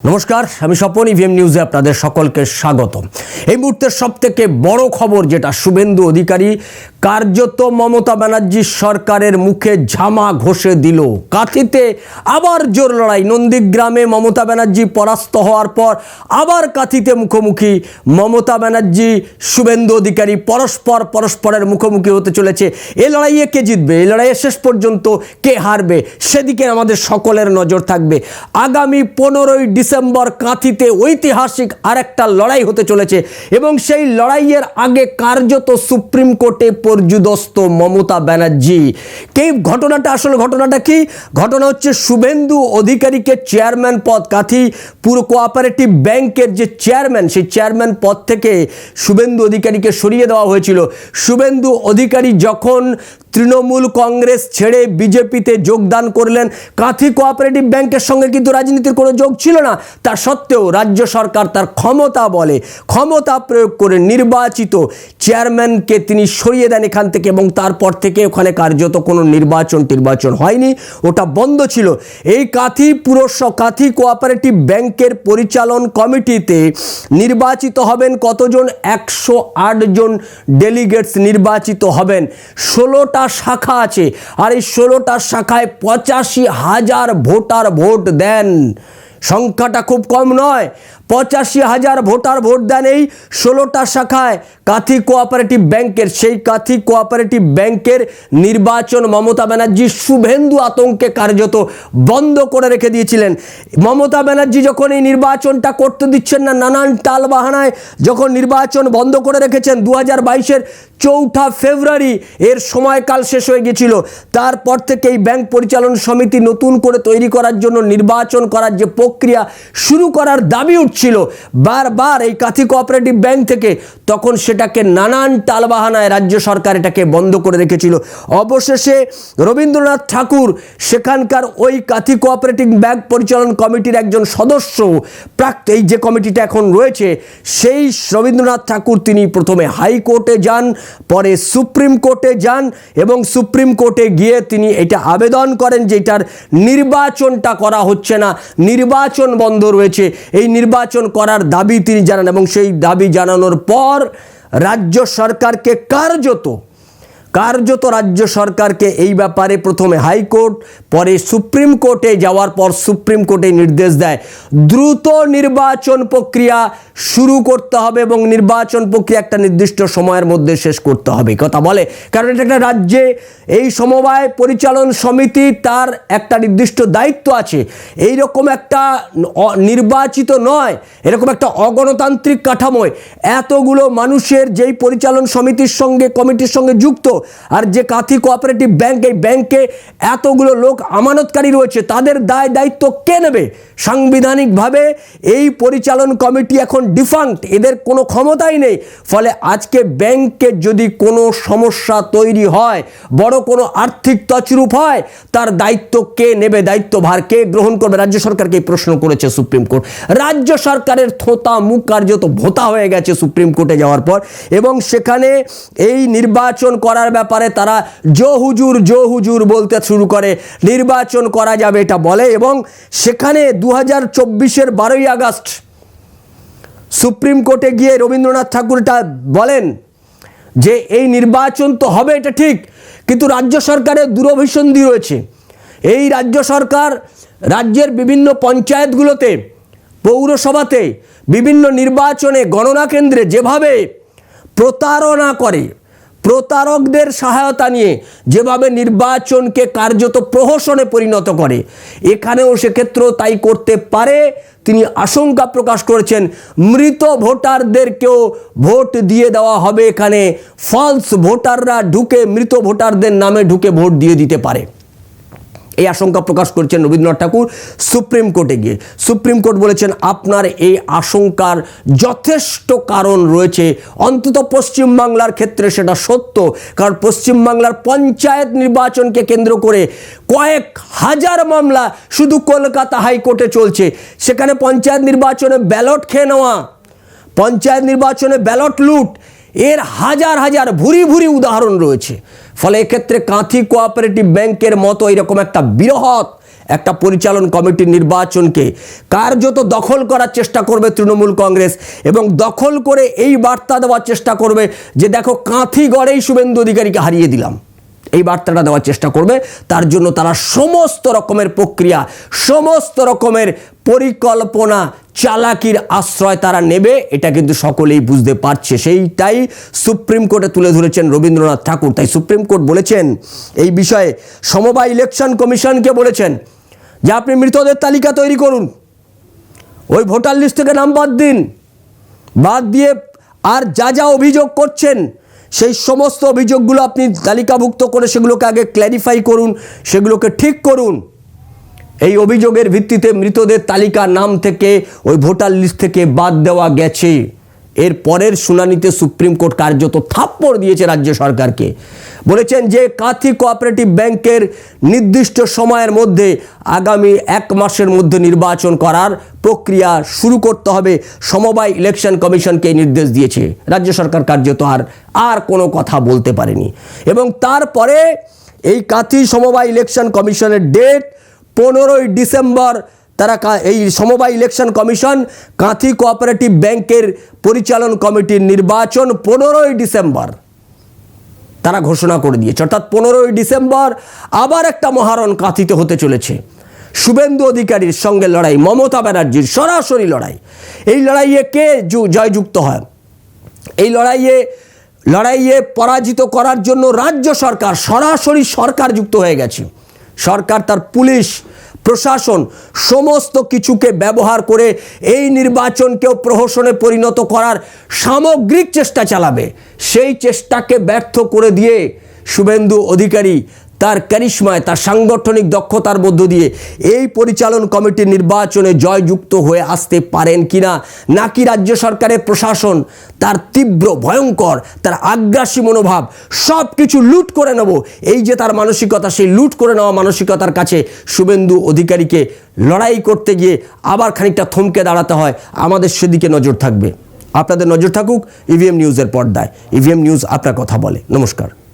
নমস্কার, আমি স্বপন ইভিএম নিউজে আপনাদের সকলকে স্বাগত এই মুহূর্তের সবথেকে বড় খবর যেটা শুভেন্দু অধিকারী কার্যত মমতা ব্যানার্জির সরকারের মুখে ঝামা ঘষে দিল। কাথিতে আবার জোর লড়াই। নন্দীগ্রামে মমতা ব্যানার্জি পরাস্ত হওয়ার পর আবার কাথিতে মুখোমুখি। মমতা ব্যানার্জি, শুভেন্দু অধিকারী পরস্পর পরস্পরের মুখোমুখি হতে চলেছে। এই লড়াইয়ে কে জিতবে? এই লড়াইয়ে শেষ পর্যন্ত কে হারবে? সেদিকে আমাদের সকলের নজর থাকবে। আগামী পনেরোই ডিসেম্বর কাঁথিতে ঐতিহাসিক আরেকটা লড়াই হতে চলেছে এবং সেই লড়াইয়ের আগে কার্যত সুপ্রিম কোর্টে পর্যুদস্ত মমতা ব্যানার্জি। কে ঘটনাটা, আসলে ঘটনাটা কি? ঘটনা হচ্ছে শুভেন্দু অধিকারীকে চেয়ারম্যান পদ, কাথি পুরো কোঅপারেটিভ ব্যাংকের যে চেয়ারম্যান, সেই চেয়ারম্যান পদ থেকে শুভেন্দু অধিকারীকে সরিয়ে দেওয়া হয়েছিল। শুভেন্দু অধিকারী যখন তৃণমূল কংগ্রেস ছেড়ে বিজেপিতে যোগদান করলেন, কাঁথি কোঅপারেটিভ ব্যাংকের সঙ্গে কিন্তু রাজনীতির কোনো যোগ ছিল না। তা সত্ত্বেও রাজ্য সরকার তার ক্ষমতা বলে, ক্ষমতা প্রয়োগ করে নির্বাচিত চেয়ারম্যানকে তিনি সরিয়ে দেন এখান থেকে এবং তারপর থেকে ওখানে কার্যত কোনো নির্বাচন টির্বাচন হয়নি। ওটা বন্ধ ছিল। এই কাথি পুরস কাথি কোঅপারেটিভ ব্যাংকের পরিচালন কমিটিতে নির্বাচিত হবেন কতজন? একশো জন ডেলিগেটস নির্বাচিত হবেন। ষোলোটা শাখা আছে। আর এই ষোলোটা শাখায় পঁচাশি হাজার ভোটার ভোট দেন। সংখ্যাটা খুব কম নয়। পঁচাশি হাজার ভোটার ভোট দেন এই ষোলোটা শাখায়। কাথি কোঅপারেটিভ ব্যাংকের, সেই কাথি কোঅপারেটিভ ব্যাংকের নির্বাচন মমতা ব্যানার্জি শুভেন্দু আতঙ্কে কার্যত বন্ধ করে রেখে দিয়েছিলেন। মমতা ব্যানার্জি যখন এই নির্বাচনটা করতে দিচ্ছেন না, নানান টাল বাহানায় যখন নির্বাচন বন্ধ করে রেখেছেন দু হাজার বাইশের চৌঠা ফেব্রুয়ারি এর সময়কাল শেষ হয়ে গেছিল তারপর থেকে এই ব্যাংক পরিচালন সমিতি নতুন করে তৈরি করার জন্য নির্বাচন করার যে প্রক্রিয়া শুরু করার দাবি উঠছিল বারবার এই কাথি কোঅপারেটিভ ব্যাংক থেকে তখন সেটাকে নানান টালবাহানায় রাজ্য সরকার এটাকে বন্ধ করে রেখেছিল। অবশেষে রবীন্দ্রনাথ ঠাকুর সেখানকার ওই কাথি কোঅপারেটিভ ব্যাংক পরিচালন কমিটির একজন সদস্য প্রাক এই যে কমিটিটা এখন রয়েছে, সেই রবীন্দ্রনাথ ঠাকুর তিনি প্রথমে হাইকোর্টে যান, পরে সুপ্রিম কোর্টে যান এবং সুপ্রিম কোর্টে গিয়ে তিনি এটা আবেদন করেন যে এটার নির্বাচনটা করা হচ্ছে না, নির্বাচন বন্ধ রয়েছে। এই নির্বাচন করার দাবি তিনি জানান এবং সেই দাবি জানানোর পর রাজ্য সরকারকে কার্যত কার্যত রাজ্য সরকারকে এই ব্যাপারে প্রথমে হাইকোর্ট, পরে সুপ্রিম কোর্টে যাওয়ার পর সুপ্রিম কোর্টে নির্দেশ দেয়। দ্রুত নির্বাচন প্রক্রিয়া শুরু করতে হবে এবং নির্বাচন প্রক্রিয়া একটা নির্দিষ্ট সময়ের মধ্যে শেষ করতে হবে কথা বলে। কারণ এটা একটা রাজ্যে এই সমবায় পরিচালন সমিতি তার একটা নির্দিষ্ট দায়িত্ব আছে। এই রকম একটা নির্বাচিত নয়, এরকম একটা অগণতান্ত্রিক কাঠামোয় এতগুলো মানুষের যেই পরিচালন সমিতির সঙ্গে, কমিটির সঙ্গে যুক্ত আর যে কাথি কোঅপারেটিভ ব্যাংক এই ব্যাংকে এতগুলো লোক আমানতকারী রয়েছে, তাদের দায় দায়িত্ব কে নেবে? সাংবিধানিকভাবে এই পরিচালন কমিটি এখন ডিফাঙ্ক্ট এদের কোনো ক্ষমতাই নেই। ফলে আজকে ব্যাংকের যদি কোনো সমস্যা তৈরি হয়, বড় কোনো আর্থিক তছরূপ হয়, তার দায়িত্ব কে নেবে? দায়িত্বভার কে গ্রহণ করবে? রাজ্য সরকারকে প্রশ্ন করেছে সুপ্রিম কোর্ট। রাজ্য সরকারের থোতা মুখ কার্যত ভোতা হয়ে গেছে সুপ্রিম কোর্টে যাওয়ার পর এবং সেখানে এই নির্বাচন করার ব্যাপারে তারা জো হুজুর জো হুজুর বলতে শুরু করে, নির্বাচন করা যাবে এটা বলে এবং সেখানে দু হাজার চব্বিশের বারোই আগস্ট সুপ্রিম কোর্টে গিয়ে রবীন্দ্রনাথ ঠাকুরটা বলেন যে এই নির্বাচন তো হবে, এটা ঠিক, কিন্তু রাজ্য সরকারের দূরভিসন্ধি রয়েছে। এই রাজ্য সরকার রাজ্যের বিভিন্ন পঞ্চায়েতগুলোতে, পৌরসভাতে, বিভিন্ন নির্বাচনে গণনা কেন্দ্রে যেভাবে প্রতারণা করে প্রতারকদের সহায়তা নিয়ে যেভাবে নির্বাচনকে কার্যত প্রহসনে পরিণত করে, এখানেও সেক্ষেত্রেও তাই করতে পারে। তিনি আশঙ্কা প্রকাশ করেছেন, মৃত ভোটারদেরকেও ভোট দিয়ে দেওয়া হবে এখানে। ফলস ভোটাররা ঢুকে মৃত ভোটারদের নামে ঢুকে ভোট দিয়ে দিতে পারে। এই আশঙ্কা প্রকাশ করেছেন রবীন্দ্রনাথ ঠাকুর। সুপ্রিম কোর্টে গিয়ে, সুপ্রিম কোর্ট বলেছেন, আপনার এই আশঙ্কার যথেষ্ট কারণ রয়েছে। অন্তত পশ্চিমবাংলার ক্ষেত্রে সেটা সত্য। কারণ পশ্চিমবাংলার পঞ্চায়েত নির্বাচনকে কেন্দ্র করে কয়েক হাজার মামলা শুধু কলকাতা হাইকোর্টে চলছে। সেখানে পঞ্চায়েত নির্বাচনে ব্যালট খেয়ে নেওয়া, পঞ্চায়েত নির্বাচনে ব্যালট লুট এর হাজার হাজার ভুরি ভুরি উদাহরণ রয়েছে। ফলে এক্ষেত্রে কাঁথি কোঅপারেটিভ ব্যাংকের মতো এরকম একটা বৃহৎ একটা পরিচালন কমিটির নির্বাচনকে কার্যত দখল করার চেষ্টা করবে তৃণমূল কংগ্রেস এবং দখল করে এই বার্তা দেওয়ার চেষ্টা করবে যে দেখো কাঁথি গড়েই শুভেন্দু অধিকারীকে হারিয়ে দিলাম। এই বার্তাটা দেওয়ার চেষ্টা করবে। তার জন্য তারা সমস্ত রকমের প্রক্রিয়া, সমস্ত রকমের পরিকল্পনা চালাকির আশ্রয় তারা নেবে, এটা কিন্তু সকলেই বুঝতে পারছে। সেইটাই সুপ্রিম কোর্টে তুলে ধরেছেন রবীন্দ্রনাথ ঠাকুর। তাই সুপ্রিম কোর্ট বলেছেন, এই বিষয়ে সমবায় ইলেকশন কমিশনকে বলেছেন যে আপনি মৃতদের তালিকা তৈরি করুন। ওই ভোটার লিস্ট থেকে নাম বাদ দিন। বাদ দিয়ে আর যা যা অভিযোগ করছেন, সেই সমস্ত অভিযোগগুলো আপনি তালিকাভুক্ত করে সেগুলোকে আগে ক্ল্যারিফাই করুন, সেগুলোকে ঠিক করুন। এই অভিযোগের ভিত্তিতে মৃতদের তালিকা নাম থেকে ওই ভোটার লিস্ট থেকে বাদ দেওয়া গেছে। এর পরের শুনানিতে সুপ্রিম কোর্ট কার্যত থাপ্পড় দিয়েছে রাজ্য সরকারকে। বলেছেন যে কাথি কোঅপারেটিভ ব্যাংকের নির্দিষ্ট সময়ের মধ্যে আগামী এক মাসের মধ্যে নির্বাচন করার প্রক্রিয়া শুরু করতে হবে। সমবায় ইলেকশন কমিশনকে নির্দেশ দিয়েছে। রাজ্য সরকার কার্যত আর আর কোনো কথা বলতে পারেনি। এবং তারপরে এই কাথি সমবায় ইলেকশন কমিশনের ডেট পনেরোই ডিসেম্বর তারা এই সমবায় ইলেকশন কমিশন কাঁথি কোঅপারেটিভ ব্যাংকের পরিচালন কমিটির নির্বাচন পনেরোই ডিসেম্বর তারা ঘোষণা করে দিয়েছে। অর্থাৎ পনেরোই ডিসেম্বর আবার একটা মহারণ কাঁথিতে হতে চলেছে। শুভেন্দু অধিকারীর সঙ্গে লড়াই, মমতা ব্যানার্জির সরাসরি লড়াই। এই লড়াইয়ে কে জয়যুক্ত হয়? এই লড়াইয়ে লড়াইয়ে পরাজিত করার জন্য রাজ্য সরকার সরাসরি সরকার যুক্ত হয়ে গেছে। সরকার, তার পুলিশ, প্রশাসন সমস্ত কিছুকে ব্যবহার করে এই নির্বাচনকেও প্রহসনে পরিণত করার সামগ্রিক চেষ্টা চালাবে। সেই চেষ্টাকে ব্যর্থ করে দিয়ে শুভেন্দু অধিকারী তার ক্যারিশমায়, তার সাংগঠনিক দক্ষতার মধ্য দিয়ে এই পরিচালন কমিটির নির্বাচনে জয়যুক্ত হয়ে আসতে পারেন কিনা, নাকি রাজ্য সরকারের প্রশাসন তার তীব্র ভয়ঙ্কর, তার আগ্রাসী মনোভাব সব কিছু লুট করে নেব। এই যে তার মানসিকতা, সেই লুট করে নেওয়া মানসিকতার কাছে শুভেন্দু অধিকারীকে লড়াই করতে গিয়ে আবার খানিকটা থমকে দাঁড়াতে হয়। আমাদের সেদিকে নজর থাকবে। আপনাদের নজর থাকুক ইভিএম নিউজের পর্দায়। ইভিএম নিউজ আপনার কথা বলে। নমস্কার।